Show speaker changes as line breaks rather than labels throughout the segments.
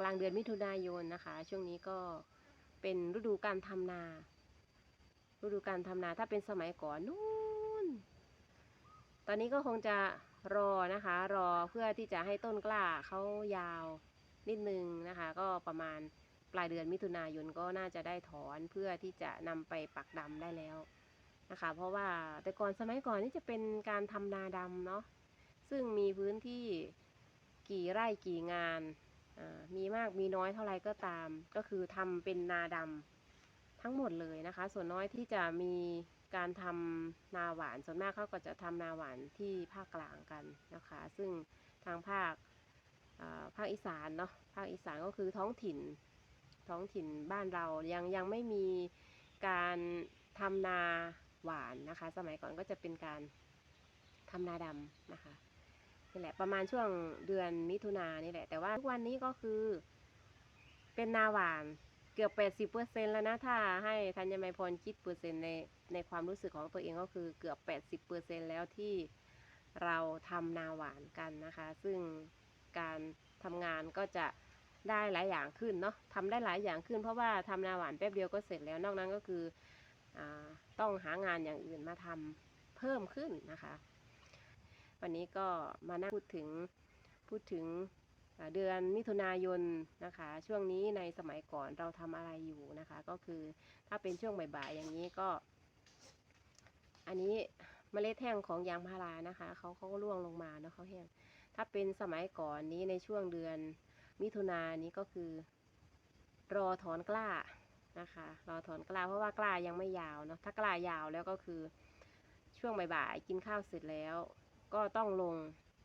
กลางเดือนมิถุนายนนะคะ ช่วงนี้ก็เป็นฤดูการทำนา ฤดูการทำนาถ้าเป็นสมัยก่อนนู้นตอนนี้ก็คงจะรอนะคะ รอเพื่อที่จะให้ต้นกล้าเขายาวนิดนึงนะคะ ก็ประมาณปลายเดือนมิถุนายนก็น่าจะได้ถอนเพื่อที่จะนำไปปักดำได้แล้วนะคะ เพราะว่าแต่ก่อนสมัยก่อนนี่จะเป็นการทำนาดำเนาะซึ่งมีพื้นที่กี่ไร่กี่งาน มากมีน้อยเท่าไรก็ตาม ก็คือทำเป็นนาดำทั้งหมดเลยนะคะ ส่วนน้อยที่จะมีการทำนาหวาน ส่วนมากเขาก็จะทำนาหวานที่ภาคกลางกันนะคะ ซึ่งทางภาคภาคอีสานเนาะภาคอีสานก็คือท้องถิ่นท้องถิ่นบ้านเรายังยังไม่มีการทำนาหวานนะคะ สมัยก่อนก็จะเป็นการทำนาดำนะคะนี่แหละประมาณช่วงเดือนมิถุนายนนี่แหละ แต่ว่าทุกวันนี้ก็คือ เป็นนาหวานเกือบ80เปอร์เซ็นแล้วนะถ้าให้ธัญมัยพรคิดเปอร์เซ็นต์ในในความรู้สึกของตัวเองก็คือเกือบ80เปอร์เซ็นแล้วที่เราทำนาหวานกันนะคะ ซึ่งการทำงานก็จะได้หลายอย่างขึ้นเนาะทำได้หลายอย่างขึ้นเพราะว่าทำนาหวานแป๊บเดียวก็เสร็จแล้วนอกนั้นก็คืออต้องหางานอย่างอื่นมาทำเพิ่มขึ้นนะคะ วันนี้ก็มานั่งพูดถึงพูดถึง เดือนมิถุนายนนะคะ ช่วงนี้ในสมัยก่อนเราทำอะไรอยู่นะคะ ก็คือถ้าเป็นช่วงบ่ายๆอย่างนี้ก็ อันนี้เมล็ดแห้งของยางพารานะคะเขาเขาก็ร่วงลงมาเนาะเขาแห้งถ้าเป็นสมัยก่อนนี้ในช่วงเดือนมิถุนายนนี้ก็คือ รอถอนกล้านะคะ รอถอนกล้าเพราะว่ากล้ายังไม่ยาวเนาะถ้ากล้ายาวแล้วก็คือช่วงบ่ายๆกินข้าวเสร็จแล้ว ก็ต้องลง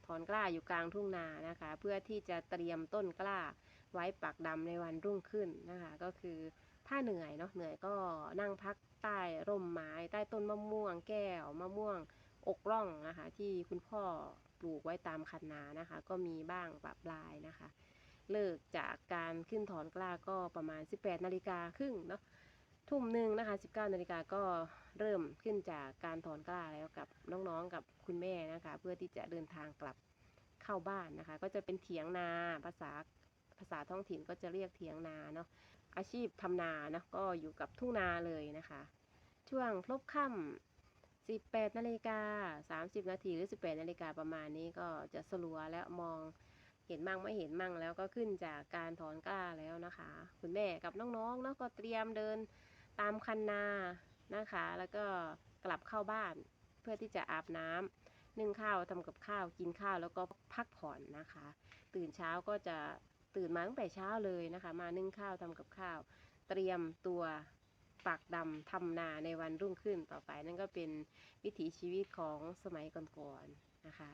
ถอนกล้าอยู่กลางทุ่งนานะคะ เพื่อที่จะเตรียมต้นกล้าไว้ปักดำในวันรุ่งขึ้นนะคะ ก็คือถ้าเหนื่อยเนาะเหนื่อยก็นั่งพักใต้ร่มไม้ใต้ต้นมะม่วง แก้วมะม่วงอกร่องนะคะ ที่คุณพ่อปลูกไว้ตามคันนานะคะ ก็มีบ้างปรับลายนะคะ เลิกจากการขึ้นถอนกล้าก็ประมาณ 18นาฬิกาครึ่งเนาะ ทุ่มหนึ่งนะคะ 19นาฬิกาก็เริ่มขึ้นจากการถอนกล้าแล้วกับน้องๆกับคุณแม่นะคะ เพื่อที่จะเดินทางกลับเข้าบ้านนะคะ ก็จะเป็นเถียงนาภาษาภาษาท้องถิ่นก็จะเรียกเถียงนาเนาะอาชีพทำนานะก็อยู่กับทุ่งนาเลยนะคะ ช่วงพลบค่ำ18นาฬิกา30นาทีหรือ 18นาฬิกาประมาณนี้ก็จะสลัวแล้วมองเห็นมั่งไม่เห็นมั่งแล้วก็ขึ้นจากการถอนกล้าแล้วนะคะ คุณแม่กับน้องๆเนาะก็เตรียมเดิน ตามคันนานะคะ แล้วก็กลับเข้าบ้านเพื่อที่จะอาบน้ำนึ่งข้าวทำกับข้าวกินข้าวแล้วก็พักผ่อนนะคะ ตื่นเช้าก็จะตื่นมาตั้งแต่เช้าเลยนะคะ มานึ่งข้าวทำกับข้าว เตรียมตัวปักดำทำนาในวันรุ่งขึ้นต่อไปนั่นก็เป็นวิถีชีวิตของสมัยก่อนๆนะคะ